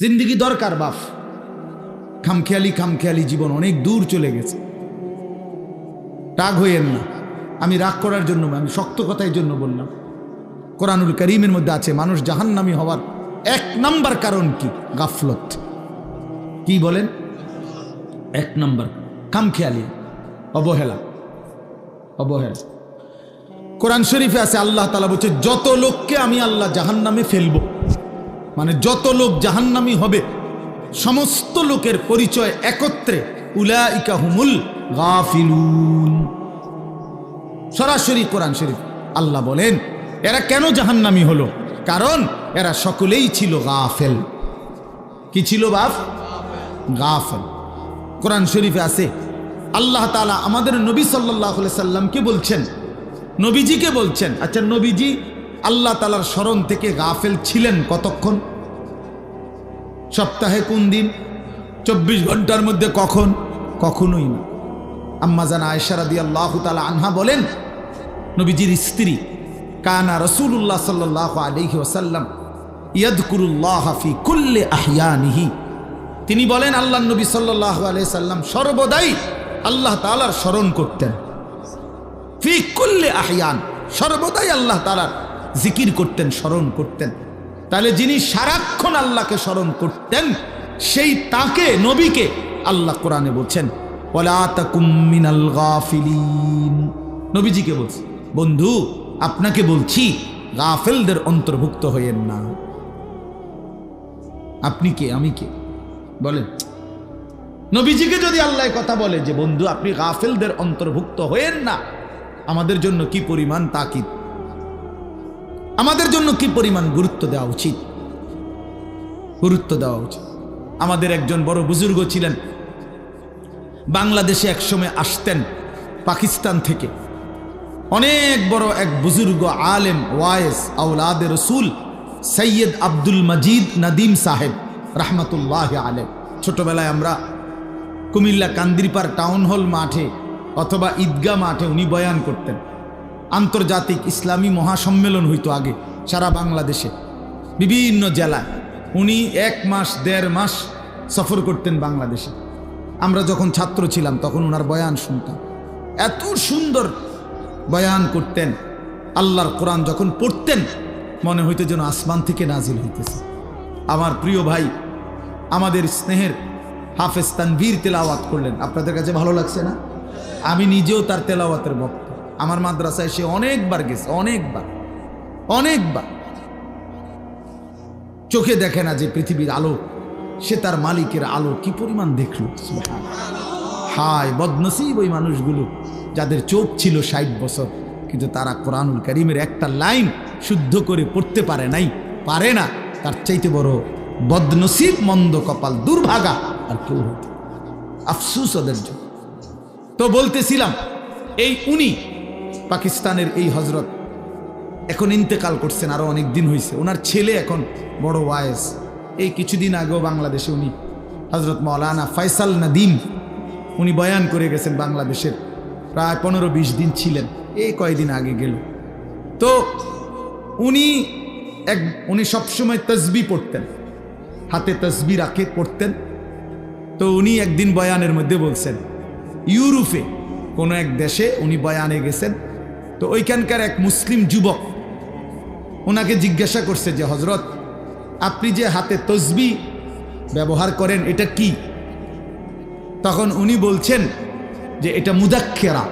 জিন্দিগি দরকার বাপ খামখেয়ালি খামখেয়ালি জীবন অনেক দূর চলে গেছে। রাগ হইয়েন না। আমি রাগ করার জন্য, আমি শক্ত কথার জন্য বললাম। কোরআনুল করিমের মধ্যে আছে, মানুষ জাহান্নামি হওয়ার এক নাম্বার কারণ কি? গাফলত। কি বলেন? এক নাম্বার, খামখেয়ালি, অবহেলা। অবহেলা। কোরআন শরীফে আছে, আল্লাহ তালা বলছে, যত লোককে আমি আল্লাহ জাহান্নামে ফেলব মানে যত লোক জাহান্নামি হবে, সমস্ত লোকের পরিচয় একত্রে উলাইকা হুমুল গাফিলুন। সরাসরি কোরআন শরীফ আল্লাহ বলেন, এরা কেন জাহান্নামি হলো? কারণ এরা সকলেই ছিল গাফেল। কি ছিল বাপ গাফেল। কোরআন শরীফে আছে, আল্লাহ তালা আমাদের নবী সাল্লাহ সাল্লামকে বলছেন, নবীজিকে বলছেন আচ্ছা নবীজি আল্লাহ তালার স্মরণ থেকে গাফেল ছিলেন কতক্ষণ? সপ্তাহে কোন দিন? চব্বিশ ঘণ্টার মধ্যে কখন? কখনোই না। আম্মা জানা আয়সারাদি আল্লাহ তালা আনহা বলেন, নবীজির স্ত্রী কানা রসুল্লাহ সাল্লাহ আলহি ওসাল্লাম ইয়াদকুরুল্লাহ ফি কুল্লে আহিয়ানিহি। তিনি বলেন আল্লাহ নবী সাল্লাহ আলাই সাল্লাম সর্বদাই আল্লাহ তালার স্মরণ করতেন। ফি কুল্লে আহিয়ান, সর্বদাই আল্লাহ তালার জিকির করতেন, স্মরণ করতেন। তাহলে যিনি সারাক্ষণ আল্লাহকে স্মরণ করতেন, সেই তাকে, নবীকে আল্লাহ কোরআনে বলছেন নবীজিকে বলছে, বন্ধু, আপনাকে বলছি, গাফেলদের অন্তর্ভুক্ত হইয়েন না। আপনি কে? আমি কে? বলেন। নবীজিকে যদি আল্লাহ কথা বলে যে, বন্ধু, আপনি গাফেলদের অন্তর্ভুক্ত হয়েন না, আমাদের জন্য কি পরিমাণ তাকিদ? আমাদের জন্য কি পরিমাণ গুরুত্ব দেওয়া উচিত? গুরুত্ব দেওয়া উচিত। আমাদের একজন বড় বুজুর্গ ছিলেন। বাংলাদেশে একসময় আসতেন পাকিস্তান থেকে। অনেক বড় এক বুজুর্গ আলেম, ওয়ায়েস আউলাদ রসুল, সৈয়দ আব্দুল মজিদ নদীম সাহেব, রহমতুল্লাহ আলেম ছোটবেলায় আমরা কুমিল্লা কান্দিরপার টাউন হল মাঠে অথবা ঈদগা মাঠে উনি বয়ান করতেন। আন্তর্জাতিক ইসলামী মহাসম্মেলন হইতো আগে, সারা বাংলাদেশে। বিভিন্ন জেলায়। উনি এক মাস, দেড় মাস সফর করতেন বাংলাদেশে। আমরা যখন ছাত্র ছিলাম, তখন ওনার বয়ান শুনতাম। এত সুন্দর বয়ান করতেন। আল্লাহর কোরআন যখন পড়তেন, মনে হইতো যেন আসমান থেকে নাজিল হইতেছে। আমার প্রিয় ভাই, আমাদের স্নেহের হাফেজ তানভীর তেলাওয়াত করলেন। আপনাদের কাছে ভালো লাগছে না? আমি নিজেও তার তেলাওয়াতের ভক্ত। আমার মাদ্রাসায় সে অনেকবার গেছে, অনেকবার অনেকবার। চোখে দেখে না যে পৃথিবীর আলো, সে তার মালিকের আলো কি পরিমাণ দেখল? হায়, বদনসিব ওই মানুষগুলো, যাদের চোখ ছিল ষাট বছর, কিন্তু তারা কোরআনুল করিমের একটা লাইন শুদ্ধ করে পড়তে পারে নাই, পারে না। তার চাইতে বড় বদনসিব মন্দ কপাল দুর্ভাগা আর কেউ হইতে আফসুস ওদের জন্য। তো বলতেছিলাম, এই উনি পাকিস্তানের এই হজরত। এখন ইন্তেকাল করছেন আরও অনেক দিন হয়েছে ওনার ছেলে এখন বড় ওয়ায়েস। এই কিছুদিন আগেও বাংলাদেশে উনি হজরত মৌলানা ফয়সাল নাদিম, উনি বয়ান করে গেছেন বাংলাদেশের। প্রায় পনেরো বিশ দিন ছিলেন। এই কয়দিন আগে গেল। তো উনি এক, উনি সবসময় তসবি পড়তেন। হাতে তসবি রাখে, পড়তেন। তো উনি একদিন বয়ানের মধ্যে বলছেন, ইউরোপে কোনো এক দেশে উনি বয়ানে গেছেন তো ওইখানকার এক মুসলিম যুবক ওনাকে জিজ্ঞাসা করছে যে হজরত আপনি যে হাতে তসবি ব্যবহার করেন, এটা কি? তখন উনি বলছেন যে, এটা মুদাক্ষেরা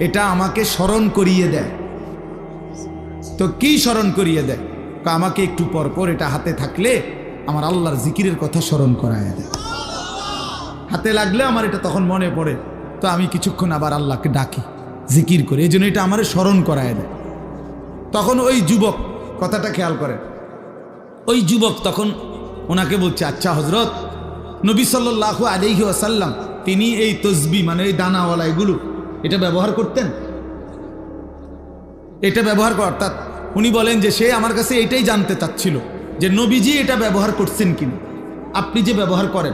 এটা আমাকে স্মরণ করিয়ে দেয়। তো কি স্মরণ করিয়ে দেয়? আমাকে একটু পর পর এটা হাতে থাকলে আমার আল্লাহর জিকিরের কথা স্মরণ করায় দেয়। হাতে লাগলে আমার এটা তখন মনে পড়ে। তো আমি কিছুক্ষণ আবার আল্লাহকে ডাকি। জিকির করে, এই জন্য এটা আমার স্মরণ করায় দেয়। তখন ওই যুবক কথাটা খেয়াল করে। ওই যুবক তখন ওনাকে বলছে আচ্ছা হজরত নবী সাল্লাহ আলহি আসাল্লাম তিনি এই তসবি মানে এই দানাওয়ালা এগুলো এটা ব্যবহার করতেন? এটা ব্যবহার কর, অর্থাৎ উনি বলেন যে, সে আমার কাছে এটাই জানতে চাচ্ছিল, যে নবীজি এটা ব্যবহার করছেন কিনা। আপনি যে ব্যবহার করেন।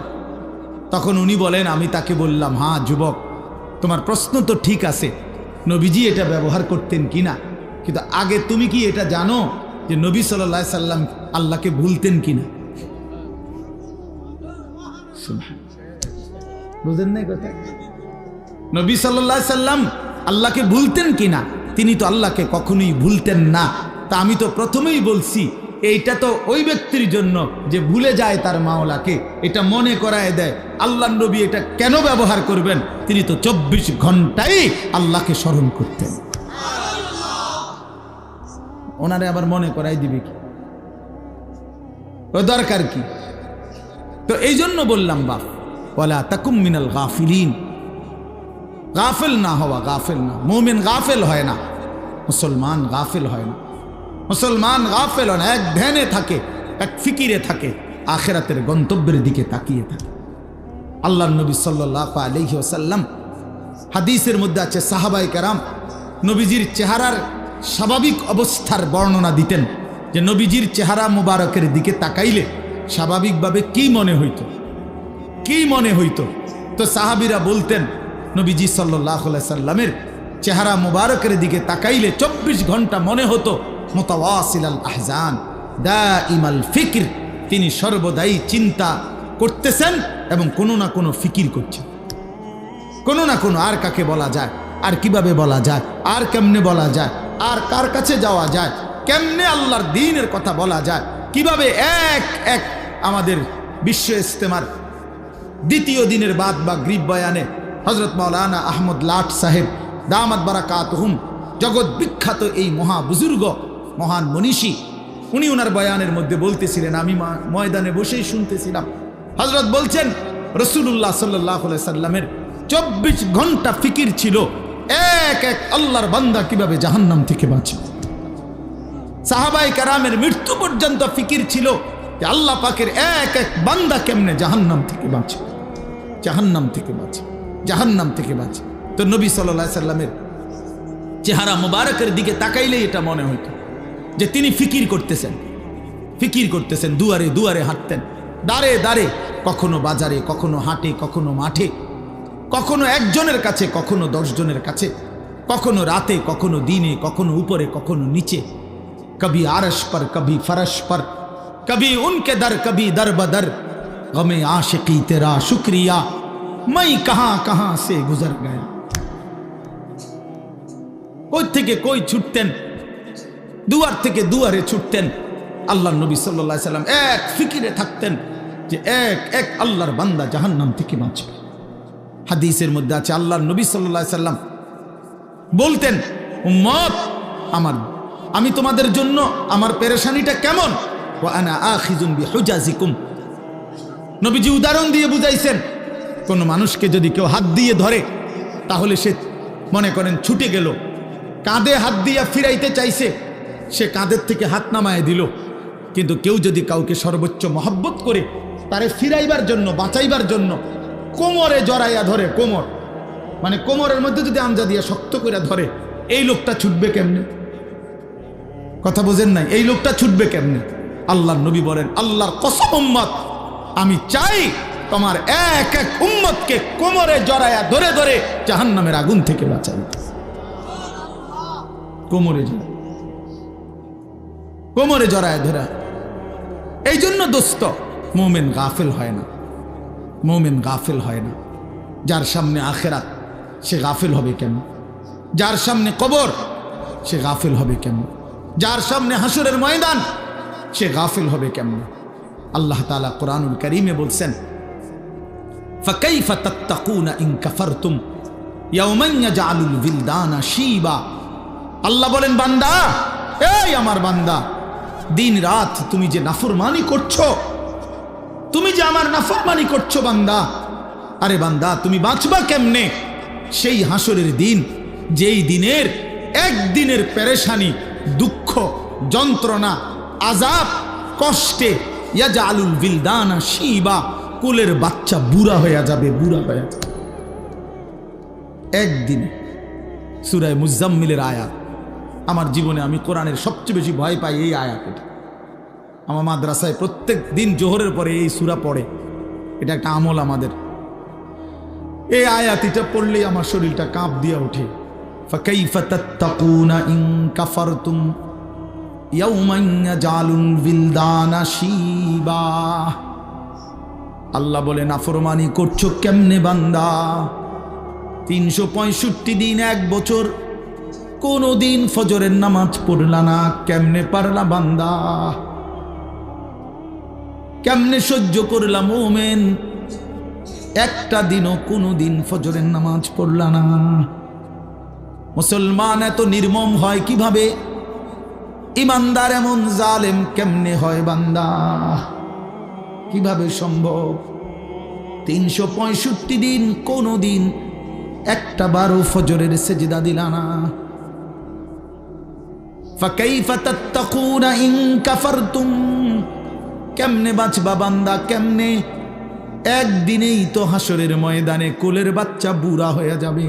তখন উনি বলেন, আমি তাকে বললাম হ্যাঁ যুবক, তোমার প্রশ্ন তো ঠিক আছে নবীজি এটা ব্যবহার করতেন কিনা? কিন্তু আগে তুমি কি এটা জানো যে নবী সাল্লাহ সাল্লাম আল্লাহকে ভুলতেন কিনা? বুঝেন নাই কথা? নবী সাল্লাহ সাল্লাম আল্লাহকে ভুলতেন কিনা? তিনি তো আল্লাহকে কখনোই ভুলতেন না। তা আমি তো প্রথমেই বলছি এইটা তো ওই ব্যক্তির জন্য যে ভুলে যায় তার মাওলাকে। এটা মনে করায় দেয়। আল্লাহ নবী এটা কেন ব্যবহার করবেন? তিনি তো চব্বিশ ঘন্টাই আল্লাহকে স্মরণ করতেন। ওনারে আবার মনে করাই দিবে কি? ও দরকার কি? তো এই জন্য বললাম, বাপ তাকুম মিনাল গাফিলিন। গাফেল না হওয়া গাফেল না। মোমেন গাফেল হয় না। মুসলমান গাফেল হয় না। মুসলমান গাফেল এক ধ্যানে থাকে, এক ফিকিরে থাকে, আখেরাতের গন্তব্যের দিকে তাকিয়ে থাকে। আল্লাহ নবী সাল্লাহ আলহি ওসাল্লাম হাদিসের মধ্যে আছে সাহাবাই কারাম নবীজির চেহারার স্বাভাবিক অবস্থার বর্ণনা দিতেন যে নবীজির চেহারা মুবারকের দিকে তাকাইলে স্বাভাবিকভাবে কি মনে হইত? কি মনে হইত? তো সাহাবিরা বলতেন, নবীজি সাল্লাহ সাল্লামের চেহারা মুবারকের দিকে তাকাইলে চব্বিশ ঘণ্টা মনে হতো মোতাওয়াসিল আহজান দা ফিকির। তিনি সর্বদাই চিন্তা করতেছেন এবং কোনো না কোনো ফিকির করছেন। কোনো না কোনো আর কাকে বলা যায়, আর কীভাবে বলা যায়, আর কেমনে বলা যায়, আর কার কাছে যাওয়া যায়, কেমনে আল্লাহর দিনের কথা বলা যায়, কীভাবে এক এক আমাদের বিশ্ব ইস্তেমার দ্বিতীয় দিনের বাদ বা গ্রীব বয়ানে হজরত মৌলানা আহমদ লাট সাহেব, দামাত বারাকাত হুম জগৎ বিখ্যাত এই মহা বুজুর্গ মহান মনীষী, উনি ওনার বয়ানের মধ্যে বলতেছিলেন, আমি ময়দানে বসেই শুনতেছিলাম। হজরত বলছেন রসুল্লাহ সাল্লাহ সাল্লামের চব্বিশ ঘণ্টা ফিকির ছিল, এক এক আল্লাহর বান্দা কীভাবে জাহান্নাম থেকে বাঁচে? সাহাবাই কারামের মৃত্যু পর্যন্ত ফিকির ছিল যে আল্লাহ পাকের এক এক বান্দা কেমনে জাহান্নাম থেকে বাঁচে? জাহান্নাম থেকে বাঁচে, জাহান্নাম থেকে বাঁচে। তো নবী সাল্লাহ সাল্লামের চেহারা মোবারকের দিকে তাকাইলেই এটা মনে হইতো। যে তিনি ফিকির করতেছেন। ফিকির করতেছেন, দুয়ারে দুয়ারে হাঁটতেন। দাঁড়ে দাঁড়ে কখনো বাজারে, কখনো হাটে, কখনো মাঠে, কখনো একজনের কাছে, কখনো দশজনের কাছে, কখনো রাতে, কখনো দিনে, কখনো উপরে, কখনো নিচে। কবি আরস পর, কবি ফরস পর, কবি উনকে দর, কবি দর বদর গমে আশকি তেরা শুক্রিয়া। মাই কাহা কাহা সে গুজর গায়। কই থেকে কই ছুটতেন? দুয়ার থেকে দুয়ারে ছুটতেন। আল্লাহ নবী সাল্লাহ সাল্লাম এক ফিকিরে থাকতেন যে এক এক আল্লাহর বান্দা জাহান্নাম থেকে বাঁচবে। হাদিসের মধ্যে আছে, আল্লাহর নবী সাল্লাহ সাল্লাম বলতেন, উম্মত, আমার, আমি তোমাদের জন্য আমার পেরেশানিটা কেমন? ও নবীজি উদাহরণ দিয়ে বুঝাইছেন, কোনো মানুষকে যদি কেউ হাত দিয়ে ধরে, তাহলে সে মনে করেন ছুটে গেল। কাঁধে হাত দিয়া ফিরাইতে চাইছে সে কাঁধের থেকে হাত নামায় দিল। কিন্তু কেউ যদি কাউকে সর্বোচ্চ মহব্বত করে, তারে ফিরাইবার জন্য, বাঁচাইবার জন্য, কোমরে জড়াইয়া ধরে, কোমর। মানে কোমরের মধ্যে যদি আমজা দিয়া শক্ত করে ধরে, এই লোকটা ছুটবে কেমনে? কথা বোঝেন নাই, এই লোকটা ছুটবে কেমনে? আল্লাহর নবী বলেন, আল্লাহর কসম, উম্মত। আমি চাই তোমার এক এক উম্মতকে কোমরে জড়ায়া ধরে ধরে জাহান্নামের আগুন থেকে বাঁচাই কোমরে জড়ায় কোমরে জড়ায় ধরা এই জন্য দোস্ত মোমেন গাফেল হয় না মোমেন গাফেল হয় না যার সামনে আখেরাত সে গাফেল হবে কেন যার সামনে কবর সে গাফেল হবে কেমন যার সামনে হাসুরের ময়দান সে গাফিল হবে কেমন আল্লাহ তালা কোরআনুল করিমে বলছেন فكيف تتقون إن كفرتم يوما يجعل الولدان شيبا আল্লাহ বলেন বান্দা এই আমার বান্দা দিন রাত তুমি যে নাফরমানি করছ, তুমি যে আমার নাফরমানি করছ বান্দা, আরে বান্দা, তুমি বাঁচবা কেমনে? সেই হাসরের দিন, যেই দিনের, একদিনের পেরেশানি, দুঃখ, যন্ত্রণা আজাব কষ্টে ইয়াজা আলুল বিলদানা শিবা, কুলের বাচ্চা বুড়া হয়ে যাবে, বুড়া হয়ে যাবে। একদিনে সুরায় মুজাম্মিলের আয়াত। আমার জীবনে আমি কোরআনের সবচেয়ে বেশি ভয় পাই এই আয়াতটা। আমার মাদ্রাসায় প্রত্যেক দিন জোহরের পরে এই সুরা পড়ে। এটা একটা আমল আমাদের। এই আয়াতিটা পড়লেই আমার শরীরটা কাঁপ দিয়ে ওঠে। আল্লাহ বলে নাফরমানি করছ কেমনে বান্দা? তিনশো পঁয়ষট্টি দিন এক বছর কোনো দিন ফজরের নামাজ পড়লা না, কেমনে পারলা বান্দা? কেমনে সহ্য করলাম ওমেন একটা দিনও কোনো দিন ফজরের নামাজ পড়লা না। মুসলমান এত নির্মম হয় কীভাবে? ইমানদার এমন জালেম কেমনে হয় বান্দা? কীভাবে সম্ভব? তিনশো পঁয়ষট্টি দিন কোনো দিন একটা বারো ফজরের সেজদা দিলা না। কেমনে বাঁচবা বান্দা, কেমনে? একদিনেই তো হাসরের ময়দানে কোলের বাচ্চা বুড়া হয়ে যাবে।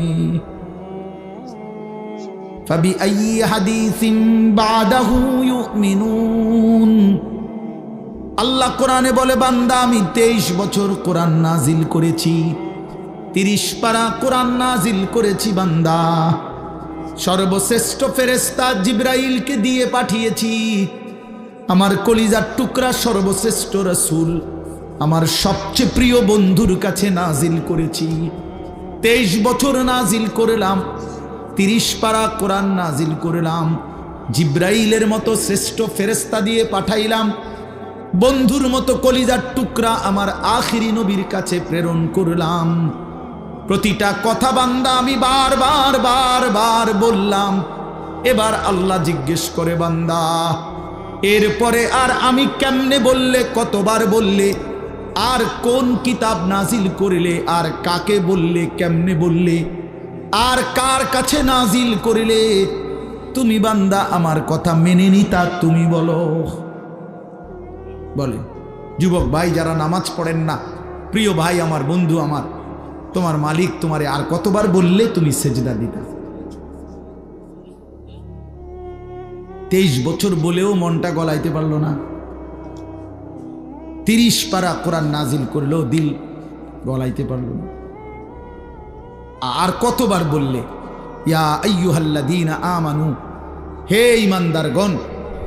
আল্লাহ কোরআনে বলে, বান্দা, আমি তেইশ বছর কোরআন নাজিল করেছি, তিরিশ পারা কোরআন নাজিল করেছি বান্দা। সর্বশ্রেষ্ঠ ফেরেস্তা জিব্রাইলকে দিয়ে পাঠিয়েছি। আমার কলিজার টুকরা সর্বশ্রেষ্ঠ রসুল, আমার সবচেয়ে প্রিয় বন্ধুর কাছে নাজিল করেছি। তেইশ বছর নাজিল করলাম, তিরিশ পারা কোরআন নাজিল করলাম, জিব্রাইলের মতো শ্রেষ্ঠ ফেরেস্তা দিয়ে পাঠাইলাম। বন্ধুর মতো কলিজার টুকরা আমার আখিরি নবীর কাছে প্রেরণ করলাম। প্রতিটা কথা বান্দা আমি বারবার বারবার বললাম। এবার আল্লাহ জিজ্ঞেস করে, বান্দা, এরপরে আর আমি কেমনে বললে, কতবার বললে, আর কোন কিতাব নাজিল করিলে, আর কাকে বললে, কেমনে বললে, আর কার কাছে নাজিল করিলে, তুমি বান্দা আমার কথা মেনে নিতা, তুমি বলো। বলে, যুবক ভাই, যারা নামাজ পড়েন না, প্রিয় ভাই, আমার বন্ধু আমার তোমার মালিক তোমারে আর কতবার বললে তুমি সেজদা দিতা? তেইশ বছর বলেও মনটা গলাইতে পারল না। তিরিশ পারা কোরআন নাজিল করলেও দিল গলাইতে পারল না। আর কতবার বললে, ইয়া আমানু, হে ইমানদারগণ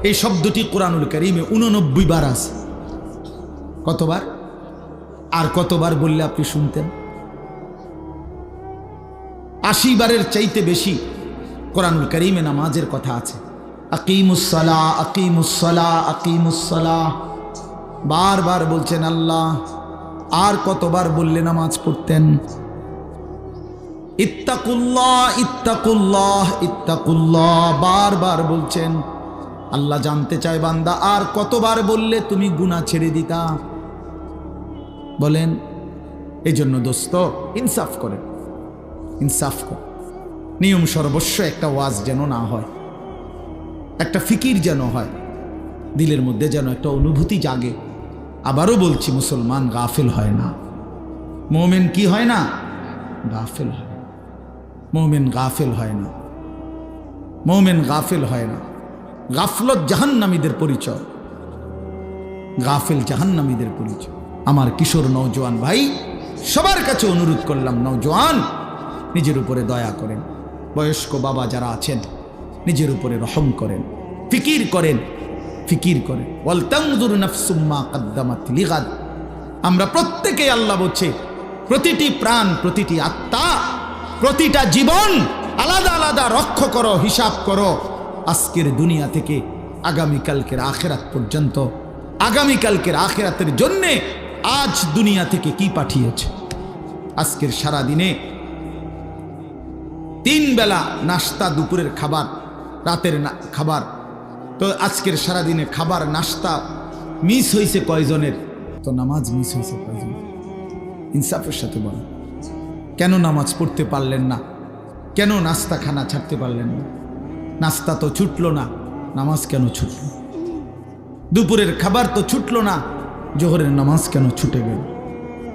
এই শব্দটি কোরআনুল করিমে উননব্বই বার আছে। কতবার? আর কতবার বললে আপনি শুনতেন? আশি বারের চাইতে বেশি কোরআনুল করিমে নামাজের কথা আছে। আকিমুসলা আকিমুসলা আকিমুসলা বারবার বলছেন, আল্লাহ, আর কতবার বললে নামাজ পড়তেন? ইত্তাকুল্লাহ ইত্তাকুল্লাহ ইত্তাকুল্লাহ। বারবার বলছেন, আল্লাহ জানতে চায় বান্দা, আর কতবার বললে তুমি গুণা ছেড়ে দিতা? বলেন এই জন্য দোস্ত, ইনসাফ করেন। ইনসাফ কর নিয়ম সর্বস্ব একটা ওয়াজ যেন না হয়। একটা ফিকির যেন হয়। দিলের মধ্যে যেন একটা অনুভূতি জাগে। আবারও বলছি, মুসলমান গাফেল হয় না। মোমেন কি হয় না? গাফেল হয়। মোমেন গাফেল হয় না। মোমেন গাফেল হয় না। গাফলত জাহান্নামীদের পরিচয়। গাফেল জাহান্নামীদের পরিচয়। আমার কিশোর নৌজওয়ান ভাই, সবার কাছে অনুরোধ করলাম নৌজওয়ান নিজের উপরে দয়া করেন। বয়স্ক বাবা যারা আছেন, নিজের উপরে রহম করেন, ফিকির করেন ফিকির করেন। ওয়ালতাংদুর নাফসুম্মা কাদ্দামাত লিগাদ। আমরা প্রত্যেকে আল্লাহ বলছে, প্রতিটি প্রাণ, প্রতিটি আত্মা, প্রতিটা জীবন আলাদা আলাদা রক্ষ করো, হিসাব করো। আজকের দুনিয়া থেকে আগামীকালকের আখেরাত পর্যন্ত, আগামীকালকের আখেরাতের জন্যে আজ দুনিয়া থেকে কি পাঠিয়েছে? আজকের সারা দিনে তিন বেলা নাস্তা দুপুরের খাবার, রাতের খাবার। তো আজকের সারাদিনে খাবার, নাস্তা মিস হয়েছে কয়জনের? তো নামাজ মিস হয়েছে কয়জন ইনসাফের সাথে বলেন। কেন নামাজ পড়তে পারলেন না? কেন নাস্তা খানা ছাড়তে পারলেন না? নাস্তা তো ছুটলো না, নামাজ কেন ছুটল? দুপুরের খাবার তো ছুটলো না, জোহরের নামাজ কেন ছুটে গেল?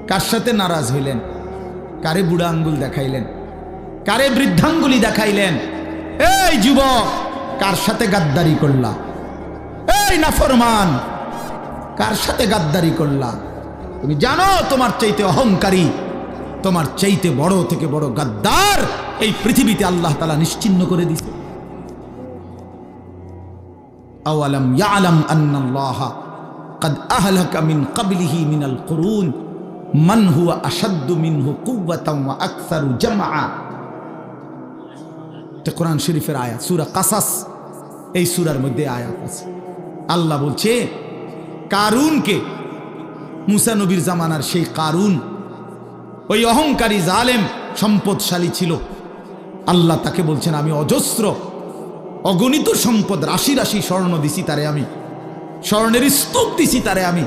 কার সাথে নারাজ হইলেন? কারে বুড়া আঙ্গুল দেখাইলেন? কারে বৃদ্ধাঙ্গুলি দেখাইলেন এই যুবক কার সাথে গাদ্দারি করলা এই নাফরমান কার সাথে গাদ্দারি করলা তুমি জানো তোমার চাইতে অহংকারী তোমার চাইতে বড় থেকে বড় গাদ্দার এই পৃথিবীতে আল্লাহ তালা নিশ্চিন্ন করে দিছে আওয়ালাম ইয়ালাম আন্নাল্লাহ قد أهلك من قبله من القرون মান হুয়া আসাদ্দু মিনহু কুওয়াতাম ওয়া আকসারু জামআ এটা কোরআন শরীফের আয়াত, সূরা কাসাস। এই সুরার মধ্যে আয়াত আছে। আল্লাহ বলছে, কারুনকে মুসা নবীর জামানার সেই কারুন, ওই অহংকারী জালেম সম্পদশালী ছিল। আল্লাহ তাকে বলছেন, আমি অজস্র, অগণিত সম্পদ, রাশি রাশি স্বর্ণ দিছি তারে আমি, স্বর্ণের স্তূপ দিছি তারে আমি।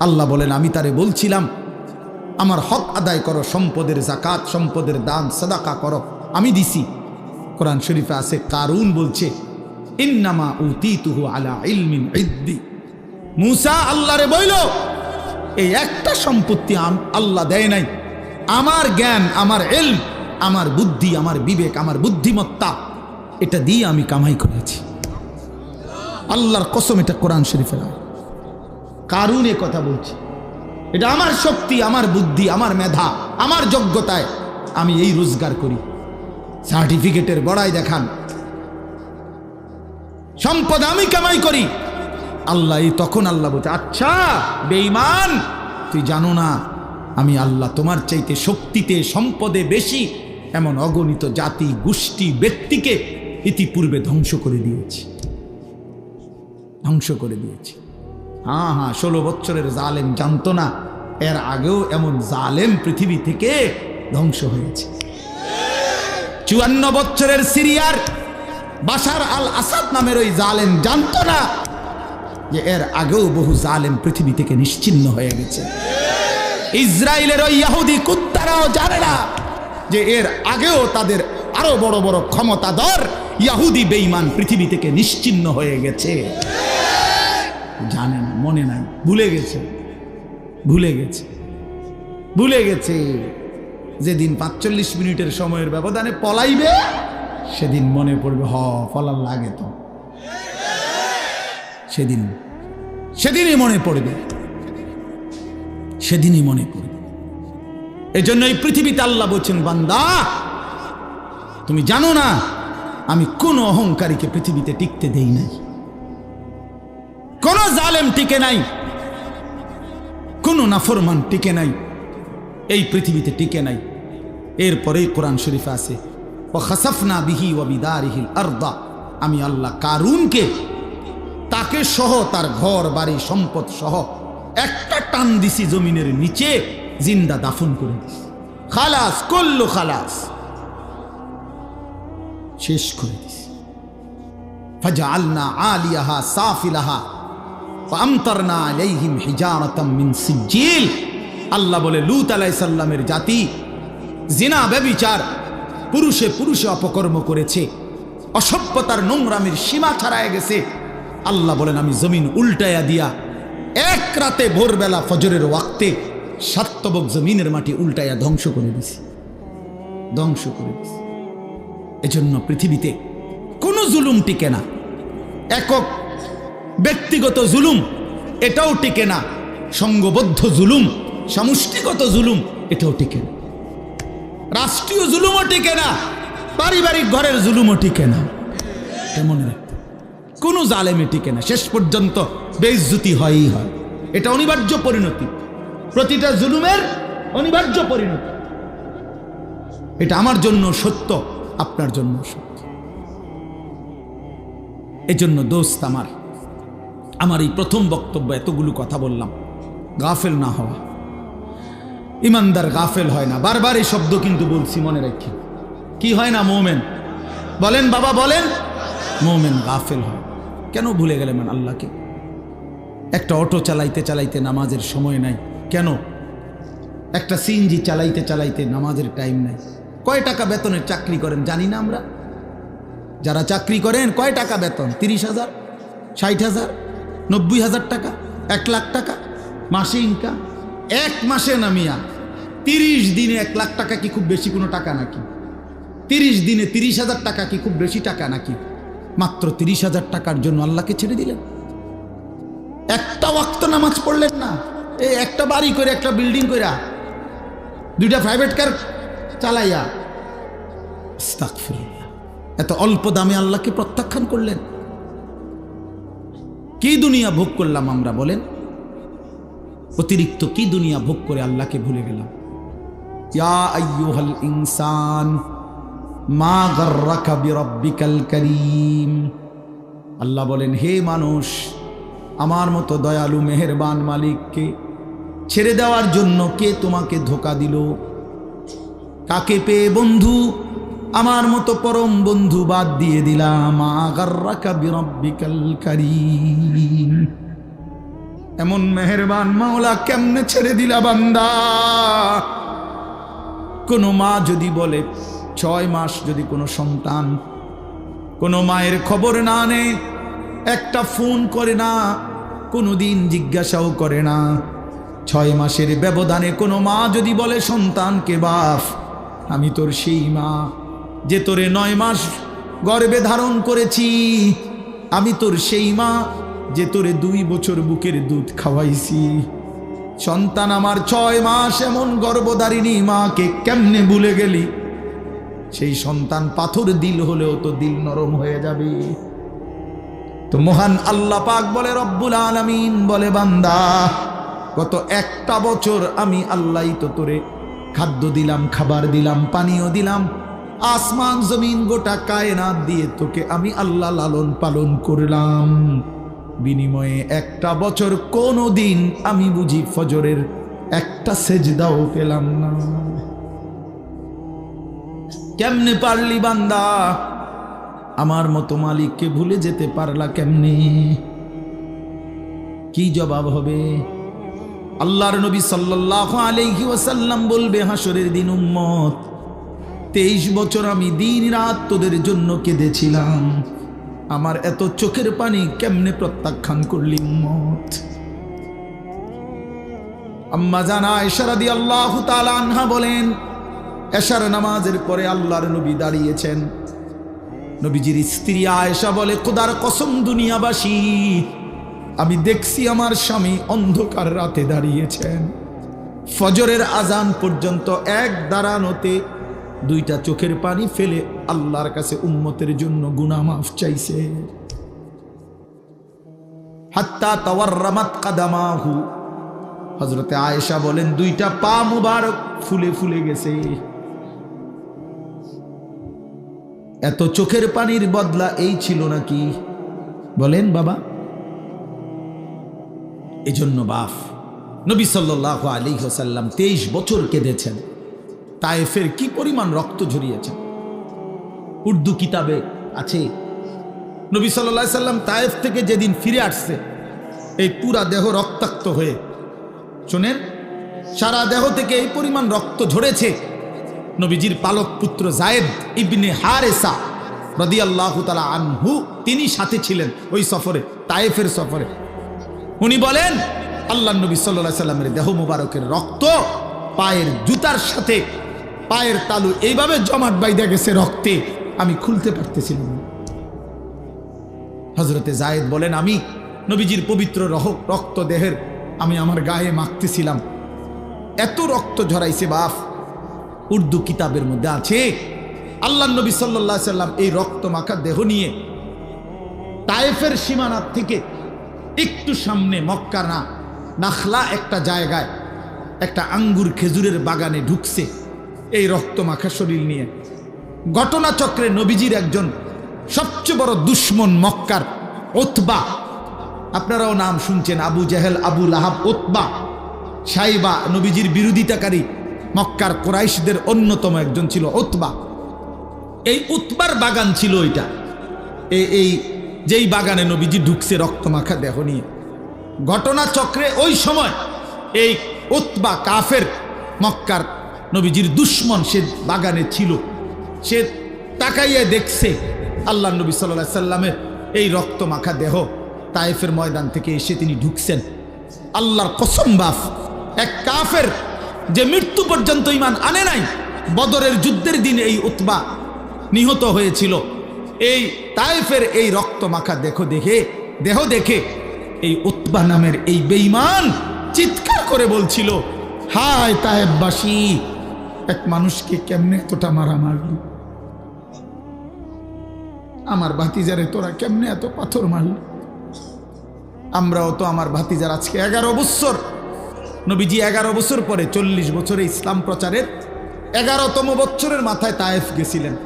আল্লাহ বলেন, আমি তারে বলছিলাম, আমার হক আদায় করো, সম্পদের জাকাত, সম্পদের দান, সাদাকা করো, আমি দিছি। কোরআন শরীফে আছে, কারুন বলছে, ইন্নামা আল্লাহরে বইল, এই একটা সম্পত্তি আল্লাহ দেয় নাই। আমার জ্ঞান, আমার এলম আমার বুদ্ধি, আমার বিবেক, আমার বুদ্ধিমত্তা, এটা দিয়ে আমি কামাই করেছি। আল্লাহর কসম এটা কোরআন শরীফের। কারুন এ কথা বলছি, এটা আমার শক্তি, আমার বুদ্ধি, আমার মেধা, আমার যোগ্যতায় আমি এই রোজগার করি। সার্টিফিকেটের বড়াই দেখান। সম্পদ আমি কামাই করি। আল্লাহ তখন আল্লাহ বলছে আচ্ছা বেঈমান, তুই জানো না, আমি আল্লাহ তোমার চাইতে শক্তিতে, সম্পদে বেশি এমন অগণিত জাতি, গোষ্ঠী, ব্যক্তিকে ইতিপূর্বে ধ্বংস করে দিয়েছি। ধ্বংস করে দিয়েছি। হ্যাঁ হ্যাঁ ষোলো বছরের জালেম জানতো না, এর আগেও এমন জালেম পৃথিবী থেকে ধ্বংস হয়েছে। চুয়ান্ন বছরের সিরিয়ার বাশার আল আসাদ নামের ওই জালেম জানত না যে এর আগেও বহু জালেম পৃথিবী থেকে নিশ্চিন্ন হয়ে গেছে। ইসরায়েলের ওই ইয়াহুদি কুত্তারাও জানে না যে এর আগেও তাদের আরও বড় বড় ক্ষমতাধর ইয়াহুদি বেঈমান পৃথিবী থেকে নিশ্চিন্ন হয়ে গেছে। জানে না, মনে নাই, ভুলে গেছে ভুলে গেছে ভুলে গেছে। যেদিন পাঁচচল্লিশ মিনিটের সময়ের ব্যবধানে পলাইবে, সেদিন মনে পড়বে, হ ফলার লাগে তো। সেদিন, সেদিনই মনে পড়বে। সেদিনই মনে পড়বে। এই জন্য এই পৃথিবীতে আল্লাহ বলছেন, বান্দা, তুমি জানো না, আমি কোন অহংকারীকে পৃথিবীতে টিকতে দেই নাই। কোন জালেম টিকে নাই। কোন নাফরমান টিকে নাই। এই পৃথিবীতে টিকে নাই। এরপরেই কোরআন শরীফে আছে ও খাসাফনা বিহি ও বিদারিহিল আর্দা আমি আল্লাহ কারুনকে, তাকে সহ তার ঘর, বাড়ি, সম্পদ সহ একটা টান দিছি জমিনের নিচে, জিন্দা দাফন করে দিছি। খালাস, কল্লু খালাস। শেষ করে দিছি। ফাজআলনা আলিয়াহা সাফিলাহা ফামতারনা আলাইহিম আল্লাহ বলে, লূত আলাইহিস সালামের জাতি জিনা ব্যভিচার পুরুষে পুরুষে অপকর্ম করেছে, অসভ্যতার নোংরামের সীমা ছাড়ায় গেছে। আল্লাহ বলেন, আমি জমিন উল্টায়া দিয়া এক রাতে ভোরবেলা ফজরের ওয়াক্তে সাত্তবক জমিনের মাটি উল্টায়া ধ্বংস করে দিছি। ধ্বংস করে দিছি। এজন্য পৃথিবীতে কোনো জুলুম টিকে না। একক ব্যক্তিগত জুলুম এটাও টিকে না। সঙ্গবদ্ধ জুলুম, সামষ্টিগত জুলুম এটাও টিকে না। রাষ্ট্রীয় জুলুমও টিকে না, পারিবারিক ঘরের জুলুমও টিকে না। এটা মনে রাখতে কোনো জালেমে টিকে না, শেষ পর্যন্ত বেইজ্জতি হয়ই হয়। এটা অনিবার্য পরিণতি। প্রতিটা জুলুমের অনিবার্য পরিণতি। এটা আমার জন্য সত্য, আপনার জন্য সত্য। এজন্য দোস্ত আমার আমার এই প্রথম বক্তব্য এতগুলো কথা বললাম, গাফেল না হওয়া। ইমানদার গাফেল হয় না। বারবার এই শব্দ কিন্তু বলছি, মনে রাখি। কি হয় না, মোমেন? বলেন বাবা, বলেন। মোমেন গাফেল হয়। কেন ভুলে গেলেন আল্লাহকে? একটা অটো চালাইতে চালাইতে নামাজের সময় নাই। কেন? একটা সিএনজি চালাইতে চালাইতে নামাজের টাইম নাই। কয় টাকা বেতনের চাকরি করেন, জানি না আমরা। যারা চাকরি করেন, কয় টাকা বেতন? তিরিশ হাজার? ষাট হাজার? নব্বই হাজার টাকা? এক লাখ টাকা? মাসে ইনকাম এক মাসে নামিয়া তিরিশ দিনে এক লাখ টাকা কি খুব বেশি কোনো টাকা নাকি? তিরিশ দিনে তিরিশ হাজার টাকা কি খুব বেশি টাকা নাকি? মাত্র তিরিশ হাজার টাকার জন্য আল্লাহকে ছেড়ে দিলেন। একটা ওয়াক্ত নামাজ পড়লেন না। এই একটা বাড়ি করে, একটা বিল্ডিং কইরা, দুইটা প্রাইভেট কার চালাইয়া। এত অল্প দামে আল্লাহকে প্রত্যাখ্যান করলেন। কি দুনিয়া ভোগ করলাম আমরা বলেন? অতিরিক্ত কি দুনিয়া ভোগ করে আল্লাহকে ভুলে গেলাম? ইনসান, মা করিম। আল্লাহ বলেন, হে মানুষ, আমার মতো দয়ালু, মেহেরবান মালিককে ছেড়ে দেওয়ার জন্য কে তোমাকে ধোকা দিল? কাকে পেয়ে বন্ধু? আমার মতো পরম বন্ধু বাদ দিয়ে দিলাম আগার্রাকা বিরব্বিকাল কারীম। এমন মেহেরবান মাওলা কেমনে ছেড়ে দিলা বান্দা? কোনো মা যদি বলে, ছয় মাস যদি কোনো সন্তান, কোনো মায়ের খবর না নেয়, একটা ফোন করে না কোনো দিন জিজ্ঞাসাও করে না। ছয় মাসের ব্যবধানে কোনো মা যদি বলে, সন্তানকে বাফ, আমি তোর সেই মা, যে তোরে নয় মাস গর্বে ধারণ করেছি, আমি তোর সেই মা যে তোরে দুই বছর বুকের দুধ খাওয়াইছি। সন্তান আমার ছয় মাস এমন গর্ভধারিণী, মাকে কেমনে ভুলে গেলি? সেই সন্তান পাথর দিল হলেও তো দিল নরম হয়ে যাবে। তো মহান আল্লাহ পাক বলে, রব্বুল আলামিন বলে, বান্দা, গত একটা বছর আমি আল্লাহ তো তোরে খাদ্য দিলাম, খাবার দিলাম, পানীয় দিলাম, আসমান, জমিন, গোটা কায়নাত দিয়ে তোকে আমি আল্লাহ লালন পালন করলাম। বিনিময়ে একটা বছর কোনো দিন আমি বুঝি ফজরের একটা সেজদাও পেলাম না। কেমনে পারলি বান্দা? আমার মতো মালিককে ভুলে যেতে পারলা কেমনে? কি জবাব হবে? আল্লাহর নবী সাল্লাল্লাহু আলাইহি ওয়াসাল্লাম বলবে হাসরের দিন উম্মত, তেইশ বছর আমি দিন রাত তোদের জন্য কেঁদেছিলাম। আমার এত চোখের পানি কেমনে প্রত্যাখ্যান করলি মত আম্মা জানা এশারাদি আল্লাহ আনহা বলেন, এশার নামাজের পরে আল্লাহর নবী দাঁড়িয়েছেন। নবীজির স্ত্রী আয়েশা বলে, খোদার কসম দুনিয়াবাসী, আমি দেখছি আমার স্বামী অন্ধকার রাতে দাঁড়িয়েছেন। ফজরের আজান পর্যন্ত এক দাঁড়ানোতে দুইটা চোখের পানি ফেলে আল্লাহর কাছে উম্মতের জন্য গুনা মাফ চাইছে। হজরতে আয়েশা বলেন, দুইটা পা মুবারক ফুলে ফুলে গেছে। এত চোখের পানির বদলা এই ছিল নাকি? বলেন বাবা। এজন্য বাফ নবী সাল্লাহ আলী তেইশ বছর কেঁদেছেন। তায়েফের কি পরিমাণ রক্ত ঝরিয়েছেন উর্দু কিতাবে আছে, নবী সাল্লাহ সাল্লাম তায়েফ থেকে যেদিন ফিরে আসছে, এই পুরা দেহ রক্তাক্ত হয়ে। শোনেন, সারা দেহ থেকে এই পরিমাণ রক্ত ঝরেছে নবীজির পালক পুত্র জায়েদ ইবনে হারেসা রদি আল্লাহ তালা আনহু, তিনি সাথে ছিলেন ওই সফরে, তায়েফের সফরে। উনি বলেন আল্লাহ নবী সাল্লা সাল্লামের দেহ মুবারকের রক্ত পায়ের জুতার সাথে পায়ের তালু এইভাবে জমাট বাইদা গেছে রক্তে। আমি খুলতে পারতেছিলাম হজরতে জায়েদ বলেন, আমি নবীজির পবিত্র রহ, রক্ত দেহের আমি আমার গায়ে মাখতেছিলাম। এত রক্ত ঝরাইছে বাফ উর্দু কিতাবের মধ্যে আছে, আল্লাহ নবী সাল্লাহ সাল্লাম এই রক্ত মাখা দেহ নিয়ে তায়েফের সীমানার থেকে একটু সামনে মক্কা না, নাখলা একটা জায়গায় একটা আঙ্গুর খেজুরের বাগানে ঢুকছে। এই রক্ত মাখা শরীর নিয়ে। ঘটনাচক্রে নবীজির একজন সবচেয়ে বড় দুশ্মন মক্কার ওতবা আপনারাও নাম শুনছেন, আবু জাহেল, আবু লাহাব ওতবা সাইবা, নবীজির বিরোধিতাকারী মক্কার কোরাইশদের অন্যতম একজন ছিল ওতবা এই উতবার বাগান ছিল এই এই যেই বাগানে নবীজি ঢুকছে রক্তমাখা দেহ নিয়ে। ঘটনাচক্রে ওই সময় এই উতবা কাফের মক্কার নবীজির দুশ্মন সে বাগানে ছিল। সে তাকাইয়া দেখছে আল্লাহ নবী সাল্লাহ সাল্লামের এই রক্তমাখা দেহ। তায়েফের ময়দান থেকে এসে তিনি ঢুকছেন। আল্লাহর কসম বাফ এক কাফের যে মৃত্যু পর্যন্ত ইমান আনে নাই, বদরের যুদ্ধের দিন এই উতবা নিহত হয়েছিল। এই তায়েফের এই রক্ত মাখা দেখো দেখে দেহ দেখে এই উতবা নামের এই বেঈমান চিৎকার করে বলছিল, হায় তায়েববাসী এক মানুষকে কেমনে এতটা মারা মারলি? আমার ভাতিজারে তোরা কেমনে এত পাথর মারলি? আমরাও তো আমার ভাতিজার আজকে এগারো বছর, নবীজি এগারো বছর পরে চল্লিশ বছরে ইসলাম প্রচারের এগারোতম বছরের মাথায় তায়েফ গেছিলেন।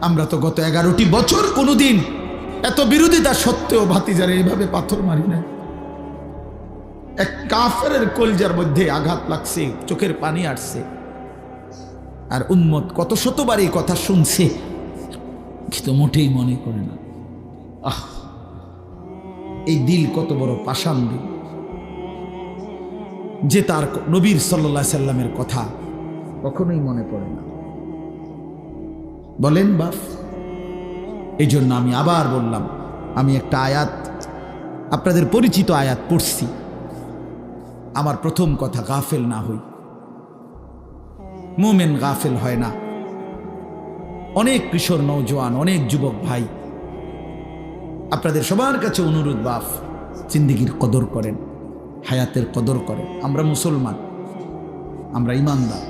আমরা তো গত এগারোটি বছর কোনোদিন এত বিরোধিতা সত্ত্বেও ভাতিজারে এইভাবে পাথর মারি না এক কাফের কলজার মধ্যে আঘাত লাগছে, চোখের পানি আসছে। আর উন্মত কত শতবার এই কথা শুনছে, কিন্তু মোটেই মনে করে না। আহ, এই দিল কত বড় পাষাণ দিল যে তার নবীর সাল্লা সাল্লামের কথা কখনোই মনে পড়ে না। বলেন বাপ এই জন্য আমি আবার বললাম, আমি একটা আয়াত, আপনাদের পরিচিত আয়াত পড়ছি। আমার প্রথম কথা গাফেল না হই। মোমেন গাফেল হয় না। অনেক কিশোর নৌজওয়ান অনেক যুবক ভাই। আপনাদের সবার কাছে অনুরোধ বাফ জিন্দিগির কদর করেন, হায়াতের কদর করেন। আমরা মুসলমান, আমরা ইমানদার,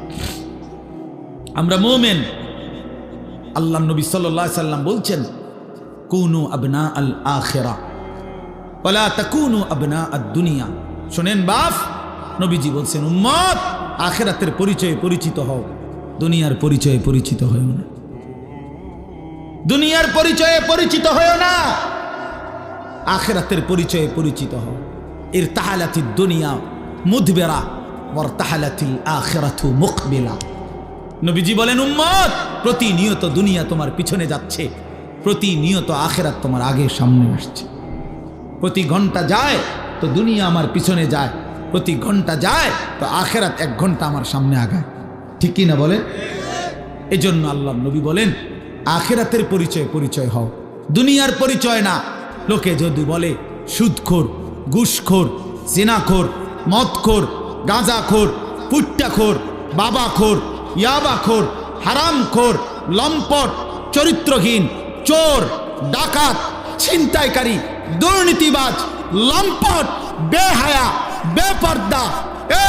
আমরা মোমেন। আল্লাহ নবী সাল্লাহ সাল্লাম বলছেন, কুনু আবনা আল আখেরা পলা তাকুনু আবনা আদ দুনিয়া। শোনেন বাফ নবীজি বলছেন, উম্মত আখেরাতের পরিচয়ে পরিচিত হও। দুনিয়ার পরিচয়ে পরিচিত হও না। দুনিয়ার পরিচয়ে পরিচিত হও না। আখেরাতের পরিচয়ে পরিচিত হও। এর তাহালাতি দুনিয়া মুদবেরা ওর তাহালাতিল আখেরাথু মুখবেলা নবীজি বলেন, উম্মত, প্রতিনিয়ত দুনিয়া তোমার পিছনে যাচ্ছে। প্রতিনিয়ত আখেরাত তোমার আগে সামনে আসছে। প্রতি ঘণ্টা যায় তো দুনিয়া আমার পিছনে যায়। প্রতি ঘণ্টা যায়, তো আখেরাত এক ঘণ্টা আমার সামনে আগায়। ঠিক কি না বলেন? এই জন্য আল্লাহ নবী বলেন, আখেরাতের পরিচয় পরিচয় হও। দুনিয়ার পরিচয় না। লোকে যদি বলে, সুদখোর, ঘুষখোর সিনাখোর মদখোর, গাঁজাখোর, পুট্টাখোর, বাবাখোর, ইয়াবাখোর, হারামখোর, লম্পট, চরিত্রহীন, চোর, ডাকাত, ছিনতাইকারী, দুর্নীতিবাজ, লম্পট, বেহায়া বেপর্দা।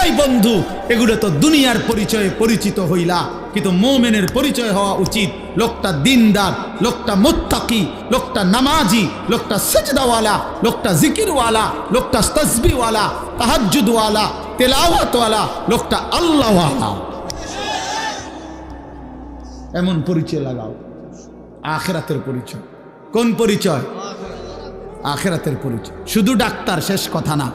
এই বন্ধু, এগুলো তো দুনিয়ার পরিচয়ে পরিচিত হইলা। কিন্তু মোমেনের পরিচয় হওয়া উচিত। লোকটা দিনদার, লোকটা মুত্তাকি, লোকটা নামাজি, লোকটা সেজদাওয়ালা, লোকটা জিকিরওয়ালা, লোকটা তসবিওয়ালা, তাহাজ্জুদওয়ালা, তেলাওয়াতওয়ালা, লোকটা আল্লাহওয়ালা। এমন পরিচয় লাগাও। আখেরাতের পরিচয়। কোন পরিচয়? আখেরাতের পরিচয়। শুধু ডাক্তার, শেষ কথা না।